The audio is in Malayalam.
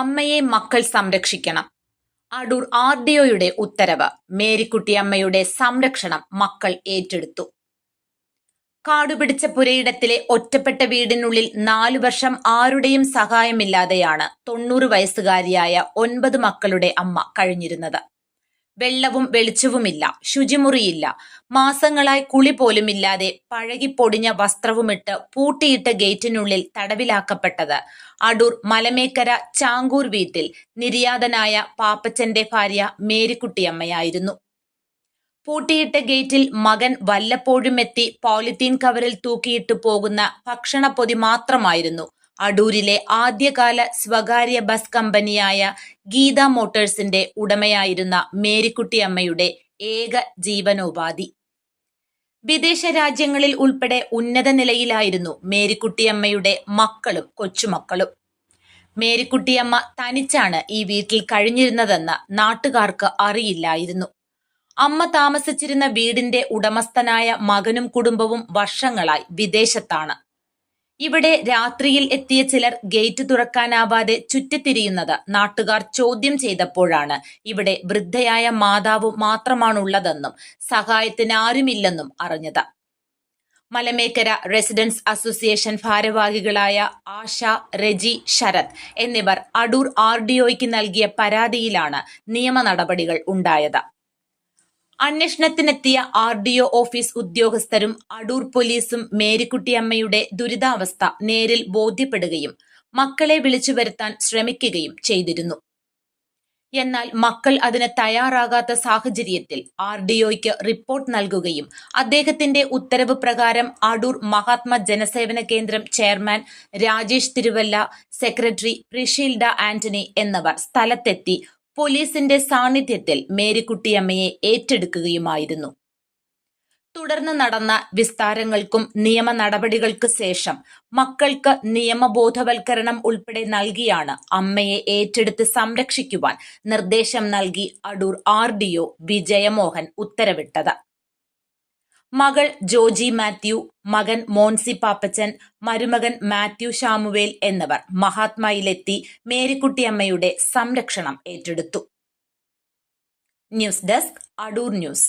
അമ്മയെ മക്കൾ സംരക്ഷിക്കണം. അടൂർ ആർ ഡി ഒയുടെ ഉത്തരവ് മേരിക്കുട്ടിയമ്മയുടെ സംരക്ഷണം മക്കൾ ഏറ്റെടുത്തു. കാടുപിടിച്ച പുരയിടത്തിലെ ഒറ്റപ്പെട്ട വീടിനുള്ളിൽ നാലു വർഷം ആരുടെയും സഹായമില്ലാതെയാണ് തൊണ്ണൂറ് വയസ്സുകാരിയായ ഒൻപത് മക്കളുടെ അമ്മ കഴിഞ്ഞിരുന്നത്. വെള്ളവും വെളിച്ചവുമില്ല ശുചിമുറിയില്ല. മാസങ്ങളായി കുളി പോലുമില്ലാതെ പഴകിപ്പൊടിഞ്ഞ വസ്ത്രവുമിട്ട് പൂട്ടിയിട്ട ഗേറ്റിനുള്ളിൽ തടവിലാക്കപ്പെട്ടത് അടൂർ മലമേക്കര ചാങ്കൂർ വീട്ടിൽ നിര്യാതനായ പാപ്പച്ചന്റെ ഭാര്യ മേരിക്കുട്ടിയമ്മയായിരുന്നു. പൂട്ടിയിട്ട ഗേറ്റിൽ മകൻ വല്ലപ്പോഴും എത്തി പോളിത്തീൻ കവറിൽ തൂക്കിയിട്ടു പോകുന്ന ഭക്ഷണപ്പൊതി മാത്രമായിരുന്നു അടൂരിലെ ആദ്യകാല സ്വകാര്യ ബസ് കമ്പനിയായ ഗീത മോട്ടേഴ്സിന്റെ ഉടമയായിരുന്ന മേരിക്കുട്ടി അമ്മയുടെ ഏക ജീവനോപാധി. വിദേശ രാജ്യങ്ങളിൽ ഉൾപ്പെടെ ഉന്നത നിലയിലായിരുന്നു മേരിക്കുട്ടിയമ്മയുടെ മക്കളും കൊച്ചുമക്കളും. മേരിക്കുട്ടിയമ്മ തനിച്ചാണ് ഈ വീട്ടിൽ കഴിഞ്ഞിരുന്നതെന്ന് നാട്ടുകാർക്ക് അറിയില്ലായിരുന്നു. അമ്മ താമസിച്ചിരുന്ന വീടിന്റെ ഉടമസ്ഥനായ മകനും കുടുംബവും വർഷങ്ങളായി വിദേശത്താണ്. ഇവിടെ രാത്രിയിൽ എത്തിയ ചിലർ ഗേറ്റ് തുറക്കാനാവാതെ ചുറ്റിത്തിരിയുന്നത് നാട്ടുകാർ ചോദ്യം ചെയ്തപ്പോഴാണ്. ഇവിടെ വൃദ്ധയായ മാതാവ് മാത്രമാണുള്ളതെന്നും സഹായത്തിന് ആരുമില്ലെന്നും അറിഞ്ഞത്. മലമേക്കര റെസിഡൻസ് അസോസിയേഷൻ ഭാരവാഹികളായ ആശ രജി ശരത് എന്നിവർ അടൂർ ആർ ഡി നൽകിയ പരാതിയിലാണ് നിയമ നടപടികൾ ഉണ്ടായത്. അന്വേഷണത്തിനെത്തിയ ആർ ഡി ഒ ഓഫീസ് ഉദ്യോഗസ്ഥരും അടൂർ പോലീസും മേരിക്കുട്ടിയമ്മയുടെ ദുരിതാവസ്ഥ നേരിൽ ബോധ്യപ്പെടുകയും മക്കളെ വിളിച്ചു വരുത്താൻ ശ്രമിക്കുകയും ചെയ്തിരുന്നു. എന്നാൽ മക്കൾ അതിന് തയ്യാറാകാത്ത സാഹചര്യത്തിൽ ആർ ഡി ഒയ്ക്ക് റിപ്പോർട്ട് നൽകുകയും അദ്ദേഹത്തിന്റെ ഉത്തരവ് പ്രകാരം അടൂർ മഹാത്മാ ജനസേവന കേന്ദ്രം ചെയർമാൻ രാജേഷ് തിരുവല്ല സെക്രട്ടറി പ്രിഷീൽഡ ആന്റണി എന്നിവർ സ്ഥലത്തെത്തി പോലീസിന്റെ സാന്നിധ്യത്തിൽ മേരിക്കുട്ടിയമ്മയെ ഏറ്റെടുക്കുകയുമായിരുന്നു. തുടർന്ന് നടന്ന വിസ്താരങ്ങൾക്കും നിയമ നടപടികൾക്ക് ശേഷം മക്കൾക്ക് നിയമബോധവൽക്കരണം ഉൾപ്പെടെ നൽകിയാണ് അമ്മയെ ഏറ്റെടുത്ത് സംരക്ഷിക്കുവാൻ നിർദ്ദേശം നൽകി Adoor R D O Vijayamohan ഉത്തരവിട്ടത്. മകൾ ജോജി മാത്യു മകൻ മോൻസി പാപ്പച്ചൻ മരുമകൻ മാത്യു ഷാമുവേൽ എന്നിവർ മഹാത്മയിലെത്തി മേരിക്കുട്ടിയമ്മയുടെ സംരക്ഷണം ഏറ്റെടുത്തു. News desk Adoor news.